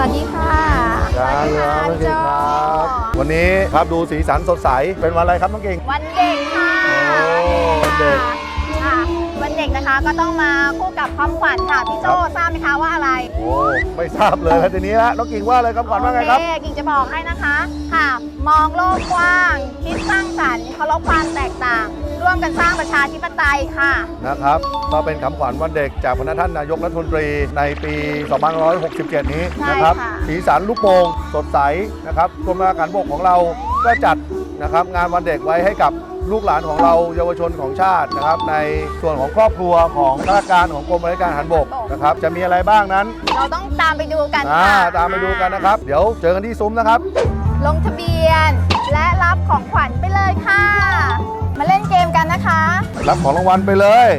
วัสดีค่ะครับสวัสดีค่ะน้องพี่เก่โจงครับวันนี้ครับดูสีสันสดใส เป็นวันอะไรครับน้องเก่ง วันเด็กค่ะโอ้วันเด็ก ค่ะวันเด็กนะคะก็ต้องมาคู่กับความขวัญค่ะพี่โจครับ ทราบไหมคะว่าอะไรโอ้ไม่ทราบเลยแล้วทีนี้ละน้องกิ่งว่าอะไรครับก่อนว่าไงครับ โอเคกิ่งจะบอกให้นะคะค่ะ มองโลกกว้าง คิดสร้างสรรค์เคารพความแตกต่าง ร่วมกันสร้างประชาธิปไตยค่ะนะครับ ก็เป็นคำขวัญวันเด็กจากพระท่านนายกรัฐมนตรีในปี 2567 นี้ใช่นะครับค่ะ สีสันลูกโป่งสดใสนะครับกรมอาการบกของเราก็จัดนะครับงานวันเด็กไว้ให้กับลูกหลานของเราเยาวชนของชาตินะครับ ในส่วนของครอบครัวของข้าราชการของกรมบริการทหารบกนะครับ จะมีอะไรบ้างนั้นเราต้องตามไปดูกันอ่าค่ะตามไปดูกันนะครับ เดี๋ยวเจอกันที่ซุ้มนะครับ ลงทะเบียนและรับของขวัญไปเลยค่ะ รับของรางวัลไปเลย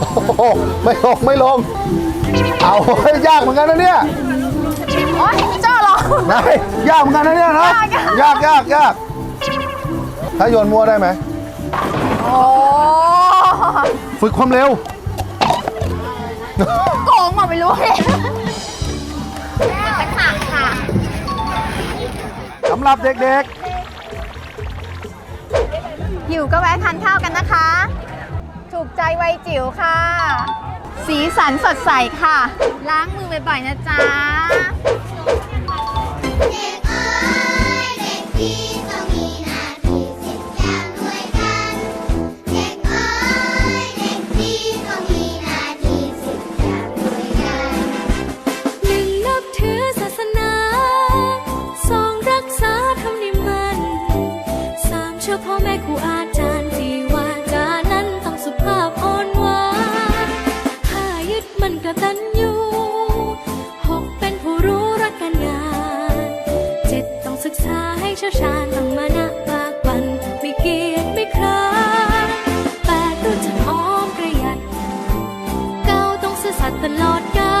โอ้โหไม่ลง ไม่ลง เอาเฮ้ยยากเหมือนกันนะเนี่ยโอ๊ยพี่โจ้เหรอ นายยากเหมือนกันนะเนี่ยนะยากอะยากยากยากถ้าโยนมั่วได้ไหมโอ้ฝึกความเร็วโกงมาไม่รู้เลยจะขาดค่ะสำหรับเด็ก หิวก็แวะทานข้าวกันนะคะ ถูกใจวัยจิ๋วค่ะ สีสันสดใสค่ะ ล้างมือบ่อยๆนะจ๊ะ เด็กเอ้ยเด็กดี นกตัญญูหกเป็นผู้รู้รักการงานเจ็ดต้องศึกษาให้เชี่ยวชาญต้องมานะปากบันไม่เกียจไม่คร้านแปดรู้จักอ้อมประหยัดเก้าต้องซื่อสัตย์ตลอดกา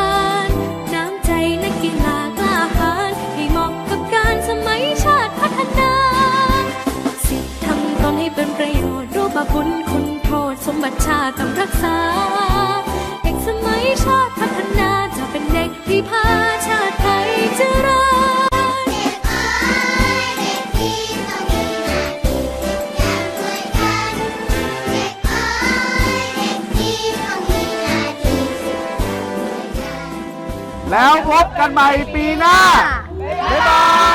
ลน้ำใจนักกีฬากล้าหาญให้เหมาะกับการสมัยชาติพัฒนาสิทธิ์ทำตนให้เป็นประโยชน์รู้บาปบุญคุณโทษสมบัติชาติต้องรักษา แล้วพบกันใหม่ปีหน้า บ๊ายบาย